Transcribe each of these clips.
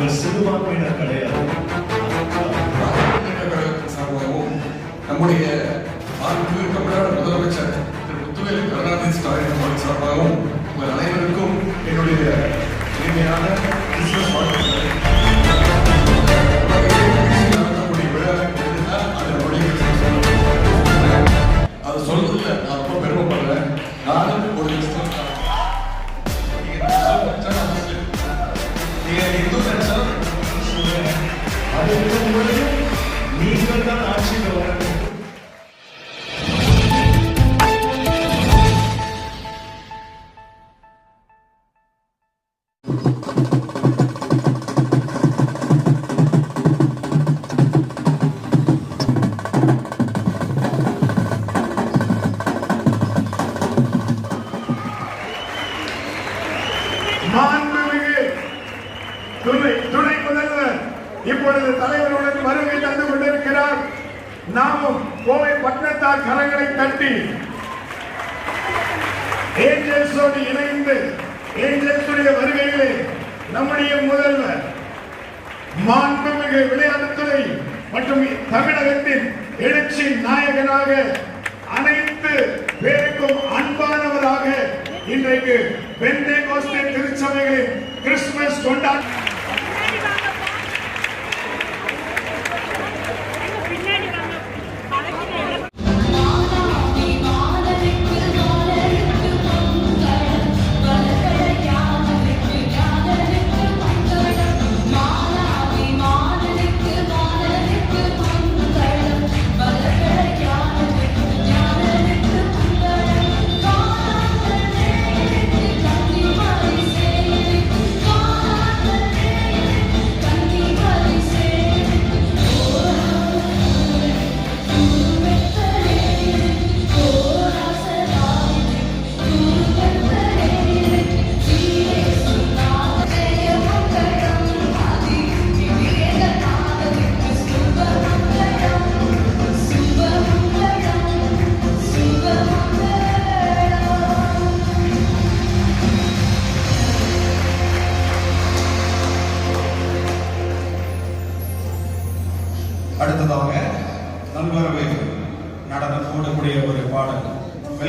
நாங்கள் சிறுபான்மையினர் கிடையாது. கழகத்தின் நம்முடைய மாண்பு தமிழ்நாடு முதலமைச்சர் திரு முத்துவேல் கருணாநிதி ஸ்டாலின் அவர்கள் சார்பாகவும் உங்கள் அனைவருக்கும் என்னுடைய இனிமையான கிறிஸ்துமஸ் வாழ்த்துக்களை. அது அது சொல்றதுல நான் ரொம்ப பெருமைப்படுறேன். நானும் ஒரு கிறிஸ்தவன்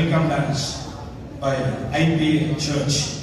Brigham by IPA Church.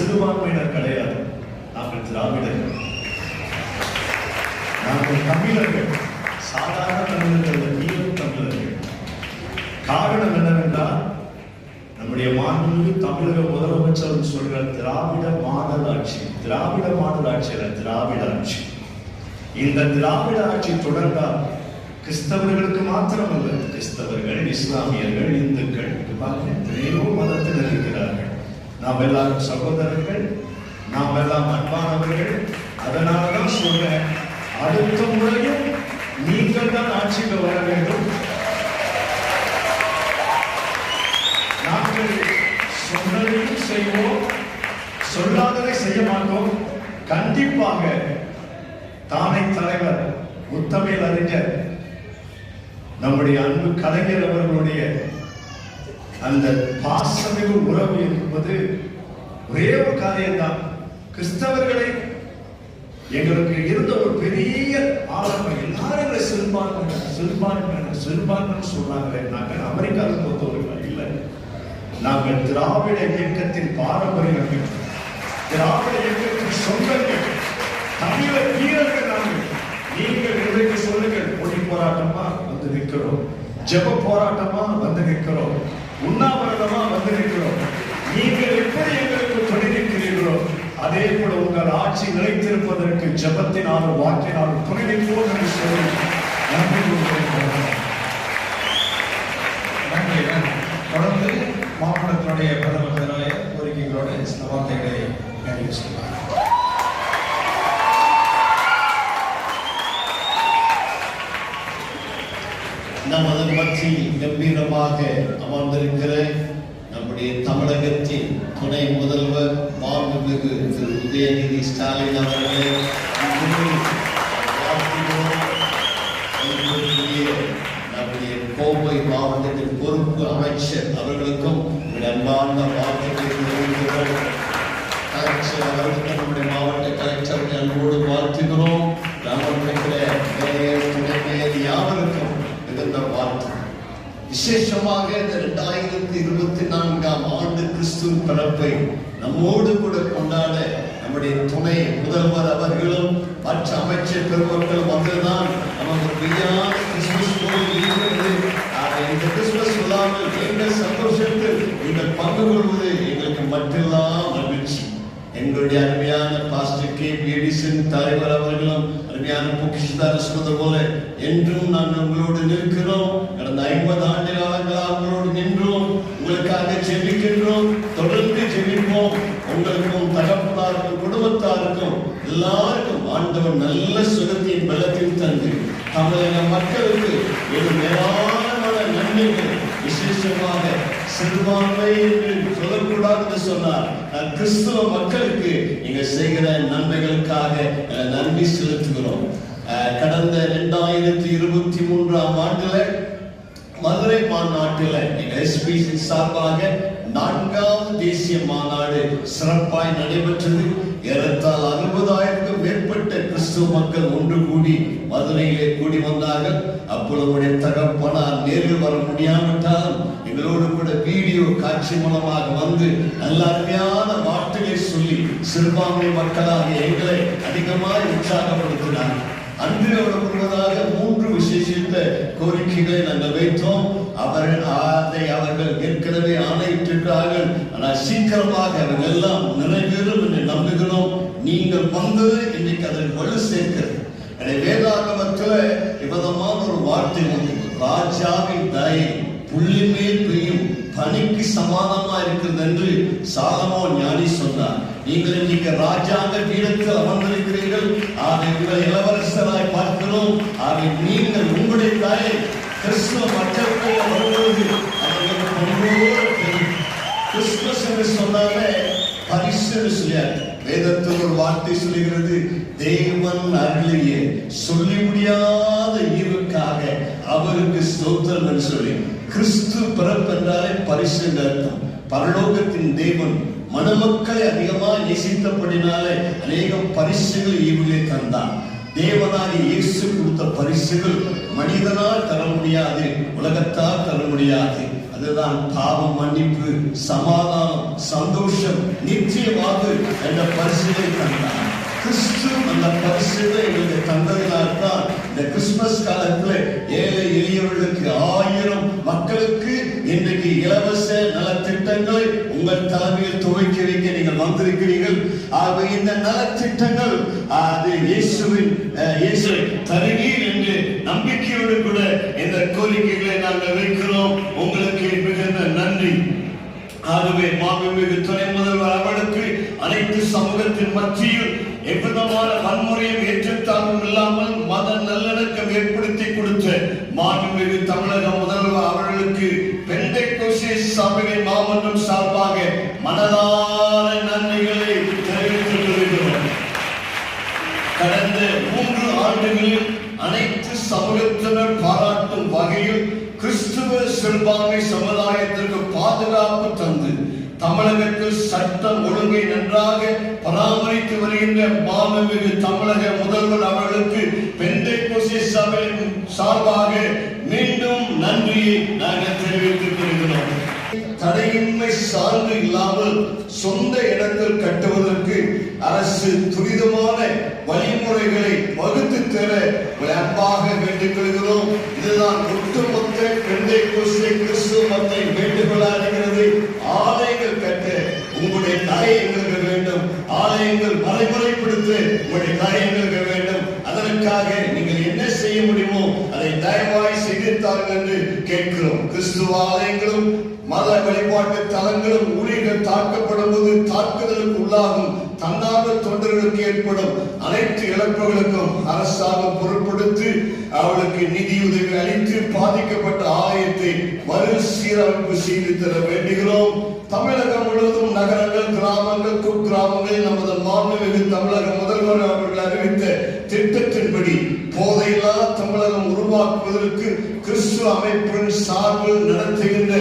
சிறுபான்மையினர் கிடையாது. நாங்கள் திராவிடர்கள் நாங்கள் தமிழர்கள். சாதாரண தமிழர்கள் அல்ல, தமிழர்கள். காரணம் என்னவென்றால் நம்முடைய மாண்புமிகு தமிழக முதலமைச்சர் சொல்கிற திராவிட மாடல் ஆட்சி திராவிட மாடல் ஆட்சி அல்ல திராவிட ஆட்சி. இந்த திராவிட ஆட்சி தொடர்ந்தால் கிறிஸ்தவர்களுக்கு மாத்திரமல்ல கிறிஸ்தவர்கள் இஸ்லாமியர்கள் இந்துக்கள் எத்தனையோ மதத்தில் இருக்கிறார்கள். நாம் எல்லாரும் சகோதரர்கள் நாம் எல்லாம் அன்பானவர்கள். அதனால தான் சொல்றேன் அடுத்த முறையும் நீங்கள் தான் ஆட்சிக்கு வர வேண்டும். நாங்கள் சொன்னதையும் செய்வோம் சொல்லாததை செய்ய மாட்டோம். கண்டிப்பாக தானை தலைவர் முத்தமிழ் அறிஞர் நம்முடைய அன்பு கலைஞர் அவர்களுடைய அந்த பாசமிகு உறவு என்பது ஒரே ஒரு காரியம்தான். கிறிஸ்தவர்களை எங்களுக்கு இருந்த ஒரு பெரிய ஆளுமை எல்லாரும் எங்களை சிறுபான்மை சிறுபான்மை சிறுபான்மைன்னு சொல்றாங்களே. நாங்கள் அமெரிக்காவில் பொறுத்தவர்கள் இல்லை. நாங்கள் திராவிட இயக்கத்தின் பாரம்பரியம் திராவிட இயக்கத்தின் சொந்தங்கள் தமிழ வீரர்கள் நாங்கள். நீங்கள் இன்றைக்கு சொல்லுங்கள் மொழி போராட்டமா? வந்து நிற்கிறோம். ஜெப போராட்டமா? வந்து நிற்கிறோம். உண்ணாவிரதமா வந்து நீங்கள் எப்படி எங்களுக்கு துணை அதே போல உங்கள் ஆட்சி நிலைத்திருப்பதற்கு ஜெபத்தினாலும் வாக்கினாலும் துணை நிற்போம் என்று சொல்லி நன்றி நன்றி தொடர்ந்து மாவட்டத்தினுடைய பிரதமர் பேராலய கோரிக்கைகளோடு சில வார்த்தைகள் நிறைவு செய்வார் நமது மத்தியில் கம்பீரமாக அமர்ந்திருக்கிற நம்முடைய தமிழகத்தின் துணை முதல்வர் மாண்புமிகு திரு உதயநிதி ஸ்டாலின் அவர்களே நம்முடைய கோவை மாவட்டத்தின் பொறுப்பு அமைச்சர் அவர்களுக்கும் உங்கள் அன்பான வாழ்த்துக்களை தெரிவிக்கிறோம் கலெக்டர் அவர்களுக்கு நம்முடைய மாவட்ட கலெக்டர் அன்போடு வாழ்த்துகிறோம். கிராமத்தில் மேயர் துணை மேயர் யாவருக்கும் மிகுந்த வாழ்த்து விசேஷமாக இந்த இரண்டாயிரத்தி இருபத்தி நான்காம் ஆண்டு கிறிஸ்து பிறப்பை நம்மோடு கூட கொண்டாட நம்முடைய துணை முதல்வர் அவர்களும் மற்ற அமைச்சர் பெருமக்கள் வந்துதான் நமக்கு மெய்யான கிறிஸ்துமஸ் இருக்கிறது. இந்த கிறிஸ்துமஸ் விழாவில் எங்கள் சந்தோஷத்தில் நீங்கள் பங்கு கொள்வது எங்களுக்கு மட்டும்தான் மகிழ்ச்சி. எங்களுடைய அருமையான பாஸ்டர் கே எடிசன் தலைவர் அவர்களும் அருமையான பொக்கிஷதார சொன்னது போல என்றும் நாங்கள் உங்களோடு நிற்கிறோம். கடந்த ஐம்பது ஆண்டு காலங்களாக உங்களோடு நின்றோம். உங்களுக்காக ஜெபிக்கின்றோம். தொடர்ந்து ஜெபிப்போம். உங்களுக்கும் தகப்பனாருக்கும் குடும்பத்தாருக்கும் எல்லாருக்கும் ஆண்டவர் நல்ல சுகத்தையும் பலத்தையும் தந்து தமிழக மக்களுக்கு ஒரு மேலான நன்மைகள் விசேஷமாக சிறுபான்மை என்று சொல்லக்கூடாது என்று சொன்னார். கிறிஸ்துவ மக்களுக்கு நீங்க செய்கிற நன்மைகளுக்காக நன்றி செலுத்துகிறோம். கடந்த இரண்டாயிரத்தி இருபத்தி மூன்றாம் ஆண்டுல மதுரை மாநாட்டில் எஸ்பிசி சார்பாக நான்காவது தேசிய மாநாடு சிறப்பாய் நடைபெற்றது. ஏறத்தால் அறுபதாயிரம் கிறிஸ்துவ மக்கள் ஒன்று கூடி மதுரையிலே கூடி வந்தார்கள். அப்பொழுது தகப்பனால் தகப்பனார் நேரில் வர முடியாவிட்டால் எங்களோடு கூட வீடியோ காட்சி மூலமாக வந்து நல்ல அருமையான வார்த்தைகளை சொல்லி சிறுபான்மை மக்களாக எங்களை அதிகமாக உற்சாகப்படுத்தினார்கள். அன்று அவர் மூன்று விசேஷித்த கோரிக்கைகளை நாங்கள் வைத்தோம். அவர்கள் அதை அவர்கள் ஏற்கனவே ஆணையிட்டிருக்கிறார்கள். ஆனால் சீக்கிரமாக அவர்கள் எல்லாம் நிறைவேறும் என்று நம்புகிறோம். நீங்கள் வந்து இன்னைக்கு அதற்கு வலு சேர்க்கிறது. எனவே வேதாகமத்தில் விதமான ஒரு வார்த்தை உண்டு ராஜாவின் தயை புள்ளி மேல் பெய்யும் பணிக்கு சமாதமா இருக்கிறது என்று சாலமோ ஞானி சொன்னார். நீங்கள் இன்னைக்கு ராஜாங்க பீடத்தில் அமர்ந்திருக்கிறீர்கள். அதை உங்களை இளவரசராய் பார்க்கிறோம். அதை நீங்கள் உங்களுடைய தாயை கிறிஸ்துவ மக்களுக்கு வரும்போது அவர்களுக்கு பண்போடு பெறும். கிறிஸ்துமஸ் என்று சொன்னாலே பரிசு என்று சொல்லியார் வேதத்தில் ஒரு வார்த்தை சொல்லுகிறது தேவன் அருளிய சொல்லி முடியாத ஈவுக்காக அவருக்கு ஸ்தோத்திரம் என்று சொல்லி கிறிஸ்து பிறப்பென்றாலே பரிசு என்று அர்த்தம் பரலோகத்தின் தேவன் மணமக்களை அதிகமாக நேசித்தபடினாலே அநேக பரிசுகள் ஈவிலே தந்தான் தேவனாக இயேசு கொடுத்த பரிசுகள் மனிதனால் தர முடியாது உலகத்தால் தர முடியாது. அதுதான் பாவம் மன்னிப்பு சமாதானம் சந்தோஷம் நிச்சயமாக என்ற பரிசுகளை தந்தார். கிறிஸ்து அந்த பரிசுகளை எங்களுக்கு தந்ததினால் தான் இந்த கிறிஸ்துமஸ் காலத்துல ஏழை எளியவர்களுக்கு ஆயிரம் மக்களுக்கு இன்றைக்கு இலவச நலத்திட்டங்களை உங்கள் தலைமையில் துவக்கி வைக்க நீங்கள் வந்திருக்கிறீர்கள். ஆகவே இந்த நலத்திட்டங்கள் அது இயேசுவின் அஹ், இயேசு தருவீர் என்று நம்பிக்கையோடு கூட இந்த கோரிக்கைகளை நாங்கள் வைக்கிறோம் உங்களுக்கு மிகுந்த நன்றி. ஆகவே மாண்புமிகு துணை முதல்வர் அவர்களுக்கு அனைத்து சமூகத்தின் மத்தியில் எவ்விதமான வன்முறையும் ஏற்றத்தாழ்வும் இல்லாமல் மத நல்லிணக்கம் ஏற்படுத்தி கொடுத்த மாண்புமிகு தமிழக முதல்வர் அவர்களுக்கு பெண்டை சபையின் மாமன்றம் சார்பாக மனதார நன்மைகளை தெரிவித்துக் கொள்கிறோம். கடந்த மூன்று ஆண்டுகளில் அனைத்து சமூகத்தினர் பாராட்டும் வகையில் கிறிஸ்துவ சிறுபான்மை சமுதாயத்திற்கு பாதுகாப்பு தந்து தமிழகத்தில் சட்டம் ஒழுங்கை நன்றாக பராமரித்து வருகின்ற மாண்புமிகு தமிழக முதல்வர் அவர்களுக்கு பெந்தை சபையின் சார்பாக மீண்டும் நன்றியை நாங்கள் தெரிவித்துக் கொள்கிறோம். தடையின்மை சார்ந்து இல்லாமல் சொந்த இடத்தில் கட்டுவதற்கு அரசு துரிதமான வழிமுறைகளை வகுத்து தர அன்பாக வேண்டிக் கொள்கிறோம். இதுதான் ஒட்டுமொத்த கண்டை கோசை கிறிஸ்துவ மத்தை வேண்டுகோளா இருக்கிறது ஆலயங்கள் கட்ட உங்களுடைய கரை வேண்டும். ஆலயங்கள் மறைமுறைப்படுத்த உங்களுடைய கரை வேண்டும். அதற்காக நீங்கள் என்ன செய்ய முடியுமோ அதை தயவாய் செய்து தாருங்கள் என்று கேட்கிறோம். கிறிஸ்துவ ஆலயங்களும் மத வழிபாட்டு தலங்களும் ஊழியர்கள் தாக்கப்படும் போது தாக்குதலுக்கு உள்ளாகும் தன்னார்வ தொண்டர்களுக்கு ஏற்படும் அனைத்து இழப்புகளுக்கும் அரசாங்கம் பொருட்படுத்தி அவளுக்கு நிதியுதவி அளித்து பாதிக்கப்பட்ட ஆலயத்தை மறுசீரமைப்பு செய்து தர வேண்டுகிறோம். தமிழகம் முழுவதும் நகரங்கள் கிராமங்கள் குக்கிராமங்களில் நமது மாண்புமிகு தமிழக முதல்வர் அவர்கள் அறிவித்த திட்டத்தின்படி போதையில்லா தமிழகம் உருவாக்குவதற்கு கிறிஸ்துவ அமைப்பின் சார்பில் நடத்துகின்ற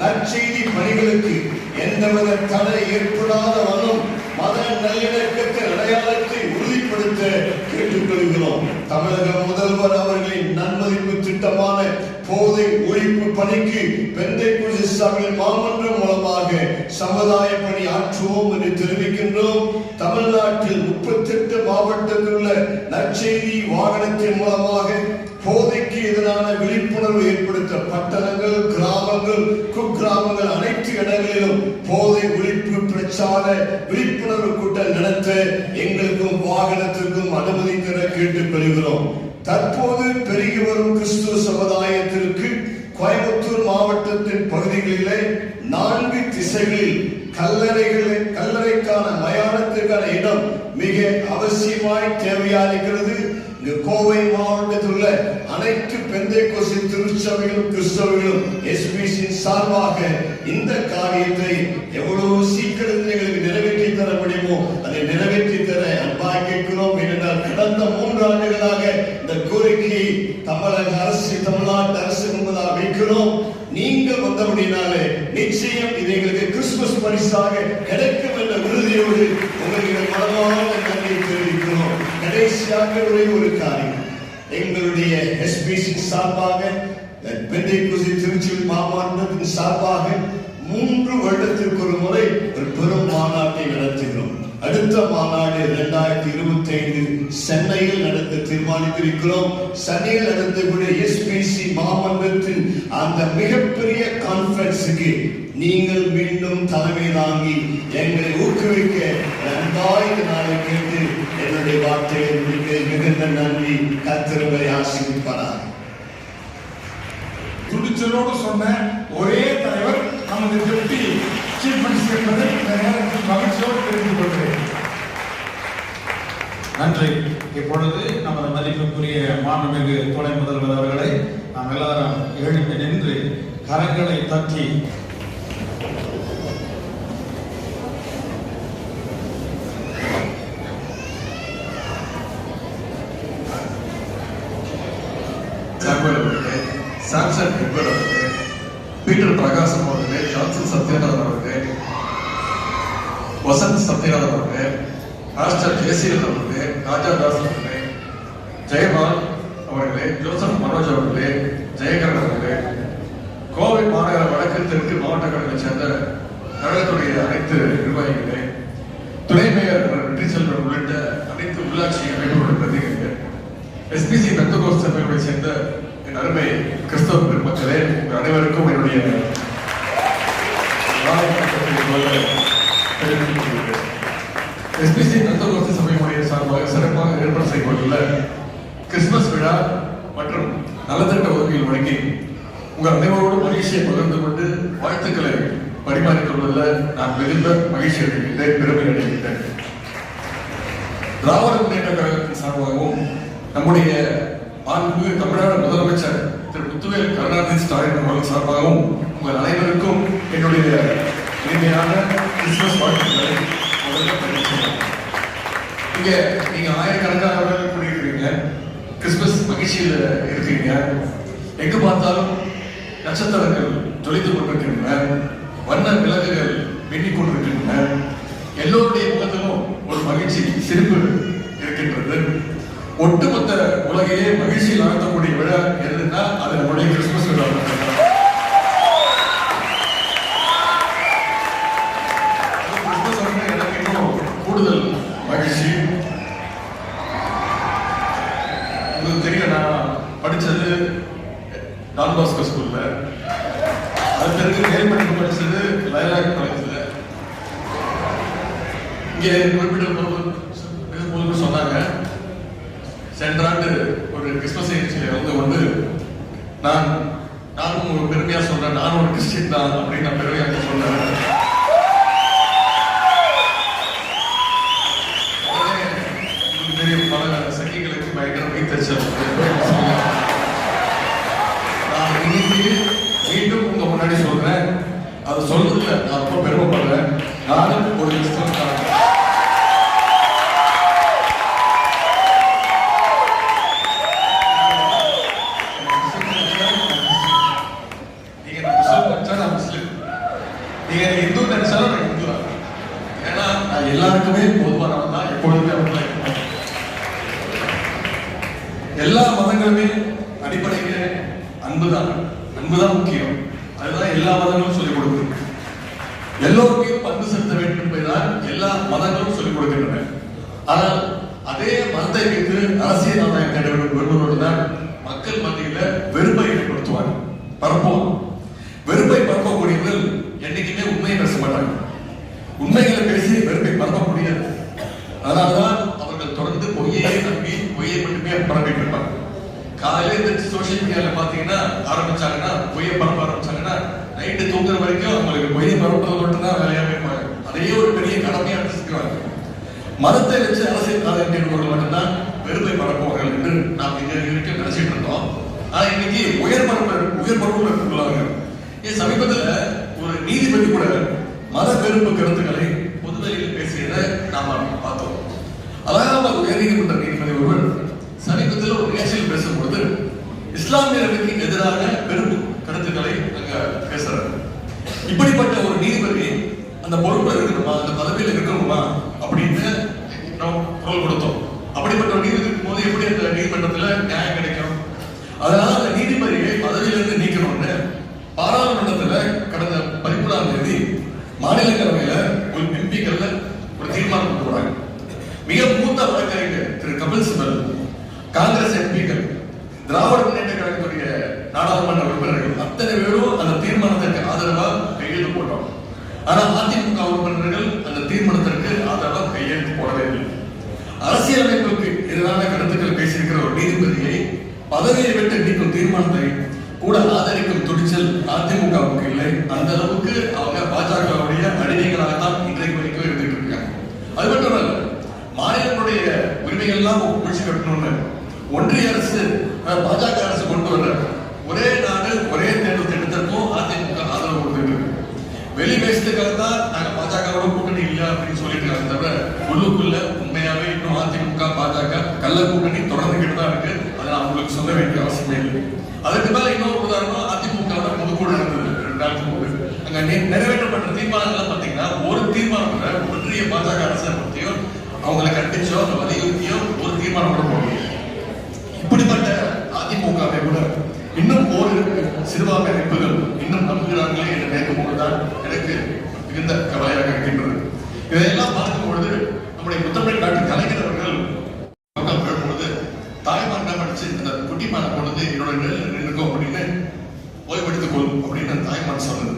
நற்செய்தி பணிகளுக்கு எந்தவித தடை ஏற்படாத வண்ணம் மத நல்லிணக்கத்தின் அடையாளத்தை உறுதிப்படுத்த கேட்டுக்கொள்கிறோம். தமிழக முதல்வர் அவர்களின் நன்மதிப்பு திட்டமான போதை ஒழிப்பு பணிக்கு பெந்தை சபையின் மாமன்றம் மூலமாக சமுதாய பணி ஆற்றுவோம் என்று தெரிவிக்கின்றோம். தமிழ்நாட்டில் முப்பத்தி எட்டு மாவட்டத்தில் உள்ள நற்செய்தி வாகனத்தின் மூலமாக போதைக்கு எதிரான விழிப்புணர்வு ஏற்படுத்த பட்டணங்கள் கிராமங்கள் குக்கிராமங்கள் அனைத்து இடங்களிலும் போதை பிரச்சார விழிப்புணர்வு கூட்டம் நடத்த எங்களுக்கும் வாகனத்திற்கும் அனுமதி தர கேட்டு பெறுகிறோம் தற்போது பெருகி வரும் கிறிஸ்துவ சமுதாயத்திற்கு கோயம்புத்தூர் மாவட்டத்தின் பகுதிகளிலே நான்கு திசைகளில் கல்லறைகளை கல்லறைக்கான மயானத்திற்கான இடம் மிக அவசியமாய் தேவையா இருக்கிறது கோவை மாவட்டத்தில் உள்ள அனைத்து பெந்தைகோசி திருச்சபைகளும் கிறிஸ்தவர்களும் எஸ்பிசியின் சார்பாக இந்த காரியத்தை எவ்வளவு சீக்கிரம் எங்களுக்கு நிறைவேற்றி தர முடியுமோ அதை நிறைவேற்றி தர அன்பாக கேட்கிறோம். ஏனென்றால் கடந்த மூன்று ஆண்டுகளாக இந்த கோரிக்கையை தமிழக அரசு தமிழ்நாட்டு அரசு முன்பதாக வைக்கிறோம். நீங்க வந்தபடினாலே நிச்சயம் இது எங்களுக்கு கிறிஸ்துமஸ் பரிசாக கிடைக்கும் என்ற உறுதியோடு உங்களுக்கு மனமான நன்றியை தெரிவிக்கிறோம். கடைசியாக ஒரே ஒரு காரியம். எங்களுடைய எஸ்பிசி சார்பாக பெந்தைக்குசி திருச்சி மாமாண்டத்தின் சார்பாக மூன்று வருடத்திற்கு ஒரு முறை ஒரு பெரும் மாநாட்டை நடத்துகிறோம். அடுத்த மாநாடு இரண்டாயிரத்தி இருபத்தி ஐந்து சென்னையில் நடத்த தீர்மானித்திருக்கிறோம். சென்னையில் நடத்தக்கூடிய எஸ்பிசி மாமன்றத்தின் அந்த மிகப்பெரிய கான்பரன்ஸுக்கு நீங்கள் மீண்டும் தலைமை தாங்கி எங்களை ஊக்குவிக்க அன்பாய் நாளை கேட்டு என்னுடைய வார்த்தையை மிகுந்த நன்றி கத்திரங்களை ஆசிரிப்பாரார் துணிச்சலோடு சொன்ன ஒரே தலைவர் நமது டெப்டி சீஃப் மினிஸ்டர் என்பதை இந்த நேரத்தில் மகிழ்ச்சியோடு தெரிந்து கொள்கிறேன். நன்றி. இப்பொழுது நமது மதிப்புக்குரிய மாண்புமிகு துணை முதல்வர் அவர்களை நாம் எல்லாரும் எழுப்பி நின்று கரங்களை தட்டி பீட்டர் பிரகாசம் அவர்களே ஜான்சன் சத்யநாதன் அவர்களே வசந்த் சத்யநாதன் அவர்களே மாஸ்டர் ஜெயசீலன் அவர்களே ராஜாதாஸ் அவர்களே எஸ்பிசி பெந்தகோஸ்து சபையுடைய சார்பாக சிறப்பாக ஏற்பாடு செய்யப்பட்டுள்ள கிறிஸ்துமஸ் விழா மற்றும் நலத்திட்ட உதவிகள் வழங்கி உங்கள் அனைவரோடு மகிழ்ச்சியை பகிர்ந்து கொண்டு வாழ்த்துக்களை பரிமாறிக் கொள்வதில் நான் மிகுந்த மகிழ்ச்சி அடைகின்றேன் பெருமை அடைகின்றேன் திராவிட முன்னேற்ற கழகத்தின் சார்பாகவும் நம்முடைய மாண்புமிகு தமிழ்நாடு முதலமைச்சர் திரு முத்துவேல் கருணாநிதி ஸ்டாலின் அவர்கள் சார்பாகவும் உங்கள் அனைவருக்கும் என்னுடைய இனிமையான கிறிஸ்துமஸ் வாழ்த்துக்களை இங்க நீங்க ஆயிரக்கணக்கானவர்கள் கூடியிருக்கிறீங்க. கிறிஸ்துமஸ் மகிழ்ச்சியில் இருக்கீங்க எங்க பார்த்தாலும் நட்சத்திரங்கள் தொலைத்து கொண்டிருக்கின்றன. வண்ண விலங்குகள் மின்னிக் கொண்டிருக்கின்றன. எல்லோருடைய முகத்திலும் ஒரு மகிழ்ச்சி சிரிப்பு இருக்கின்றது. ஒட்டுமொத்த உலகையே மகிழ்ச்சியில் ஆழ்த்தக்கூடிய விழா எதுன்னா அது நம்முடைய கிறிஸ்துமஸ் விழா மட்டும்தான். கிறிஸ்துமஸ் வந்து எனக்கு இன்னும் கூடுதல் மகிழ்ச்சி உங்களுக்கு தெரியும் நான் படிச்சது டான் பாஸ்கோ ஸ்கூல்ல அது பிறகு மேல் படிப்பு படிச்சது லயலாக் காலேஜ்ல இங்கே குறிப்பிட்ட போது போது சொன்னாங்க சென்ற ஆண்டு ஒரு கிறிஸ்துமஸ் நிகழ்ச்சியில வந்து வந்து நான் நானும் ஒரு பெருமையா சொல்றேன் நானும் ஒரு கிறிஸ்டின் தான் அப்படின்னு நான் பெருமையாக சொன்னேன் உடனே உங்களுக்கு பல சங்கிகளுக்கு பயங்கர வைத்தச்சல் நான் இன்னைக்கு மீண்டும் உங்க முன்னாடி சொல்றேன். அது சொல்றதுல நான் ரொம்ப பெருமைப்படுறேன். நானும் ஒரு கிறிஸ்தவன் தான் நீங்க நான் முஸ்லிம் நினைச்சா நான் முஸ்லிம் நீங்க எனக்கு இந்து நினைச்சாலும் நான் இந்து தான் ஏன்னா நான் எல்லாருக்குமே பொதுவானவன் தான் எப்பொழுதுமே அவன் தான் இருப்பேன். எல்லா மதங்களுமே அடிப்படையில அன்புதான் அன்புதான் முக்கியம் அதுதான் எல்லா மதங்களும் சொல்லிக் கொடுக்குது எல்லோருக்கும் பங்கு செலுத்த வேண்டும் என்பதுதான் எல்லா மதங்களும் சொல்லிக் கொடுக்கின்றன ஆனால் அதே மதத்தை வைத்து அரசியல் ஆதாயம் தேட விரும்புவதோடு தான் மக்கள் மத்தியில வெறுப்பை ஏற்படுத்துவாங்க. பரப்புவாங்க அந்த பொறுப்புல இருக்கணுமா அந்த பதவியில் இருக்கணுமா அப்படின்னு நாம் குரல் கொடுத்தோம் அப்படிப்பட்ட ஒரு நீதிபதி இருக்கும்போது எப்படி அந்த நீதிமன்றத்துல நியாயம் கிடைக்கும் அதனால அந்த நீதிபதியை பதவியிலிருந்து நீக்கணும்னு பாராளுமன்றத்துல கடந்த பதிமூணாம் தேதி மாநிலங்களவையில ஒரு எம்பிக்கள்ல ஒரு தீர்மானம் கொண்டு வராங்க மிக மூத்த வழக்கறிஞர் திரு கபில் சிபல் காங்கிரஸ் எம்பிக்கள் திராவிட முன்னேற்ற கழகத்துடைய நாடாளுமன்ற உறுப்பினர்கள் அத்தனை பேரும் அந்த தீர்மானத்திற்கு ஆதரவா கையெழுத்து போட்டோம் ஆனா அதிமுக உறுப்பினர்கள் அந்த தீர்மானத்திற்கு ஆதரவா கையெழுத்து போடவே இல்லை அரசியலமைப்புக்கு எதிரான கருத்துக்கள் பேசியிருக்கிற ஒரு நீதிபதியை பதவியை விட்டு நீக்கும் தீர்மானத்தை கூட ஆதரிக்கும் துணிச்சல் அதிமுகவுக்கு இல்லை அந்த அளவுக்கு அவங்க பாஜகவுடைய அடிமைகளாக தான் இன்றைக்கு வரைக்கும் இருந்துட்டு இருக்காங்க அது மட்டும் மாநிலங்களுடைய உரிமைகள் எல்லாம் முடிச்சு கட்டணும்னு ஒன்றிய அரசு பாஜக அரசு கொண்டு வர ஒரே நாடு ஒரே தேர்தல் திட்டத்திற்கும் அதிமுக ஆதரவு கொடுத்துட்டு வெளி பேசுறதுக்காக தான் நாங்க பாஜகவோட கூட்டணி இல்ல அப்படின்னு சொல்லிட்டு இருக்காங்க தவிர உள்ளுக்குள்ள உண்மையாவே இன்னும் அதிமுக பாஜக கள்ள கூட்டணி தொடர்ந்துகிட்டு தான் இருக்கு. அதை நான் உங்களுக்கு சொல்ல வேண்டிய அவசியமே இல்லை. அதுக்கு மேல இன்னொரு உதாரணம் அதிமுக வோட பொதுக்குழு நடந்தது ரெண்டு நாளுக்கு அங்க நிறைவேற்றப்பட்ட தீர்மானங்கள் பாத்தீங்கன்னா கூட பாஜக அரசை அவங்களை கண்டிச்சோ அந்த வலியுறுத்தியோ ஒரு தீர்மானம் கூட போட முடியும் இப்படிப்பட்ட அதிமுகவை கூட இன்னும் போர் சிறுபான்மை அமைப்புகள் இன்னும் நம்புகிறார்களே என்று நினைக்கும் பொழுதுதான் எனக்கு மிகுந்த கவலையாக இருக்கின்றது. இதையெல்லாம் பார்க்கும் பொழுது நம்முடைய முத்தமிழ் நாட்டு கலைஞர் அவர்கள் மக்கள் பெறும்பொழுது தாய்மார் என்ன படிச்சு இந்த குட்டிமான பொழுது என்னோட நிழல் நிற்கும் அப்படின்னு ஓய்வெடுத்துக் கொள் அப்படின்னு அந்த தாய்மான் சொன்னது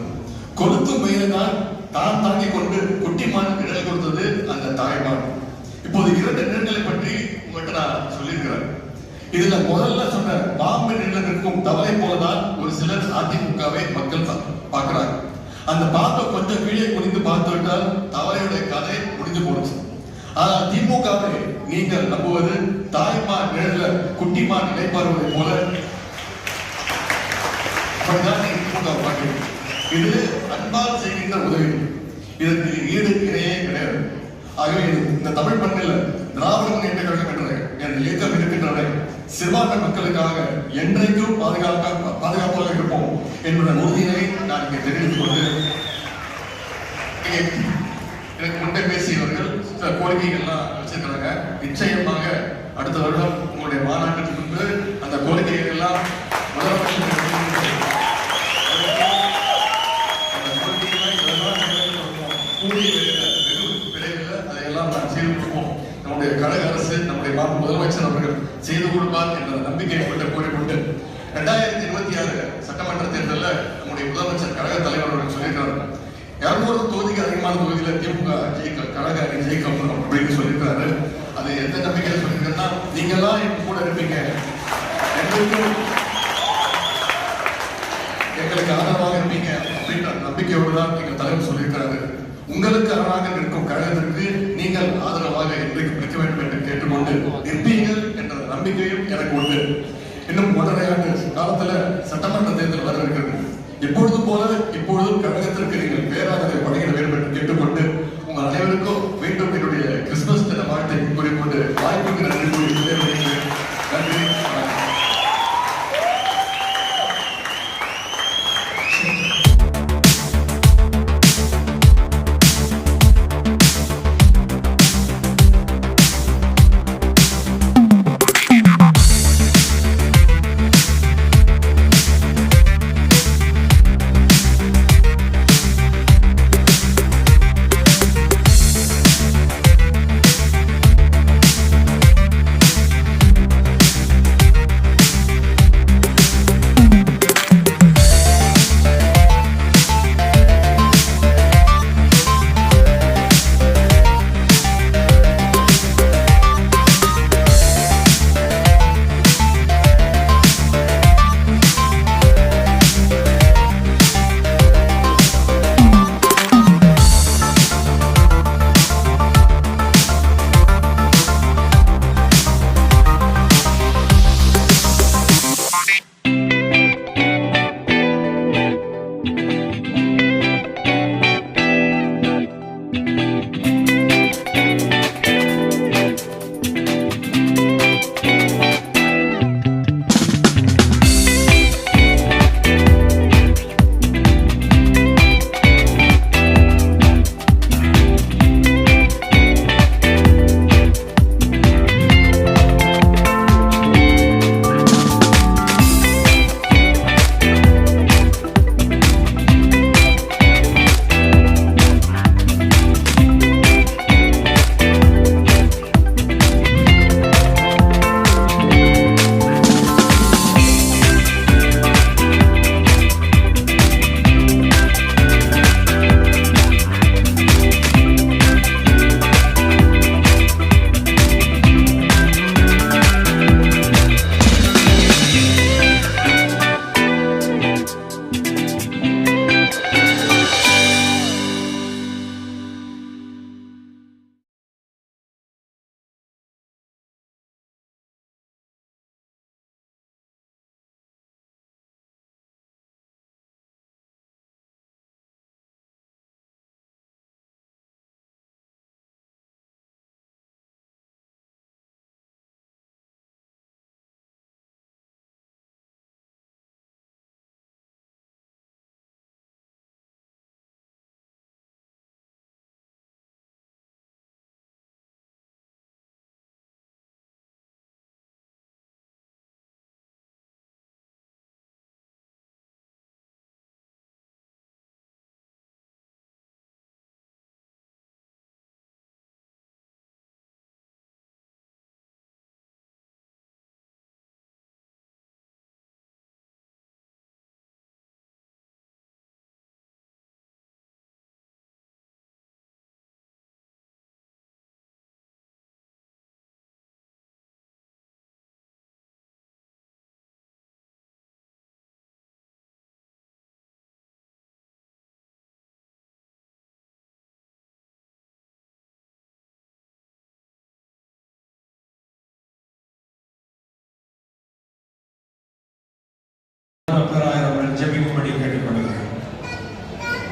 கொளுத்தும் வெயில்தான் தான் தாங்கிக் கொண்டு குட்டிமான் நிழல் கொடுத்தது அந்த தாய்மான் இப்போது இரண்டு நிழல்களை பற்றி உங்கள்கிட்ட நான் சொல்லியிருக்கிறேன் இதுல முதல்ல சொன்ன பாம்பு நிழல் போலதான் ஒரு சிலர் அதிமுகவை மக்கள் பா- பார்க்கிறாங்க அந்த பாம்பை கொஞ்சம் கீழே குனிந்து பார்த்து விட்டால் தவறையுடைய கதை முடிஞ்சு போச்சு. ஆனால் திமுகவை நீங்கள் நம்புவது தாய்மார் நிழல குட்டிமா நிலைப்பாருவதை போல அப்படிதான் நீங்க திமுக பார்க்கிறீங்க இது அன்பால் செய்கின்ற உதவி. இதற்கு ஈடு இணையே கிடையாது. ஆகவே இது இந்த தமிழ் மண்ணில் திராவிட முன்னேற்ற கழகம் என்ற என்ற இயக்கம் இருக்கின்றன சிறுபான்மை மக்களுக்காக என்றைக்கும் பாதுகாக்க பாதுகாப்பாக இருப்போம் என்ற உறுதியினை நான் இங்கே தெரிவித்துக் கொண்டு எனக்கு முன்பே பேசியவர்கள் சில கோரிக்கைகள்லாம் வச்சிருக்கிறாங்க. நிச்சயமாக அடுத்த வருடம் உங்களுடைய மாநாட்டிற்கு முன்பு அந்த கோரிக்கைகள் எல்லாம் முதலமைச்சர் அந்த கோரிக்கைகளை இதெல்லாம் நிறைவேற்றணும். கூடிய விரைவில், வெகு விரைவில் அதையெல்லாம் நான் செய்து கொடுப்போம் நம்முடைய கழக அரசு நம்முடைய மாண்பு முதலமைச்சர் அவர்கள் செய்து கொடுப்பார் என்ற நம்பிக்கை கொண்டு கூறிக்கொண்டு ரெண்டாயிரத்தி இருபத்தி ஆறு சட்டமன்ற தேர்தலில் நம்முடைய முதலமைச்சர் கழக தலைவர் அவர்கள் சொல்லியிருக்கிறார். இரநூறு தொகுதிக்கு அதிகமான தொகுதியில் திமுக ஜெயிக்க கழக அணி ஜெயிக்கும் அப்படின்னு சொல்லியிருக்கிறாரு. அது எந்த நம்பிக்கையில சொல்லியிருக்கேன்னா நீங்க தான் என் கூட இருப்பீங்க. எங்களுக்கும் எங்களுக்கு ஆதரவாக இருப்பீங்க அப்படின்ற நம்பிக்கையோடு தான் எங்கள் தலைவர் சொல்லியிருக்கிறாரு. உங்களுக்கு அரணாக நிற்கும் கழகத்திற்கு நீங்கள் ஆதரவாக இன்றைக்கு நிற்க வேண்டும் என்று கேட்டுக்கொண்டு நிற்பீர்கள் என்ற நம்பிக்கையும் எனக்கு உண்டு. இன்னும் ஒன்றரை ஆண்டு காலத்துல சட்டமன்ற தேர்தல் வர இருக்கிறது. போல இப்பொழுதும் கழகத்திற்கு நீங்கள் பேராதரவை வழங்கிட வேண்டும் என்று கேட்டுக்கொண்டு உங்கள் அனைவருக்கும் மீண்டும் என்னுடைய கிறிஸ்துமஸ் தின வாழ்த்தை கூறிக்கொண்டு வாய்ப்புக்கு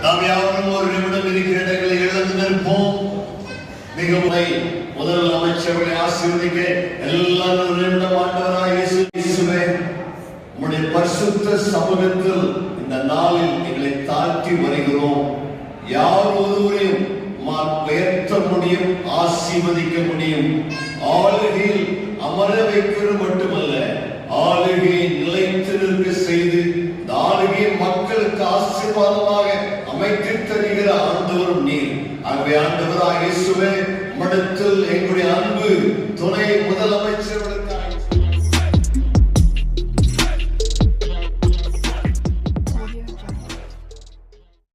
நாம் யாவரும் ஒரு நிமிடம் இருக்கிற இடங்களை இழந்து நிற்போம். மிகவும் முதல் அமைச்சர்களை ஆசீர்வதிக்க எல்லாரும் நிமிடம் ஆண்டவராக இயேசு இயேசுவே பரிசுத்த சமூகத்தில் இந்த நாளில் எங்களை தாழ்த்தி வருகிறோம். யார் ஒருவரையும் உயர்த்த முடியும் ஆசீர்வதிக்க முடியும். ஆளுகையில் அமர வைக்கிறது மட்டுமல்ல ஆளுகையை நிலைத்து செய்ய மக்களுக்கு ஆசீர்வாதமாக அமைத்து தருகிற ஆண்டவரும் நீர். ஆகவே ஆண்டவராக இயேசுவே மடத்தில் எங்களுடைய அன்பு துணை முதலமைச்சர்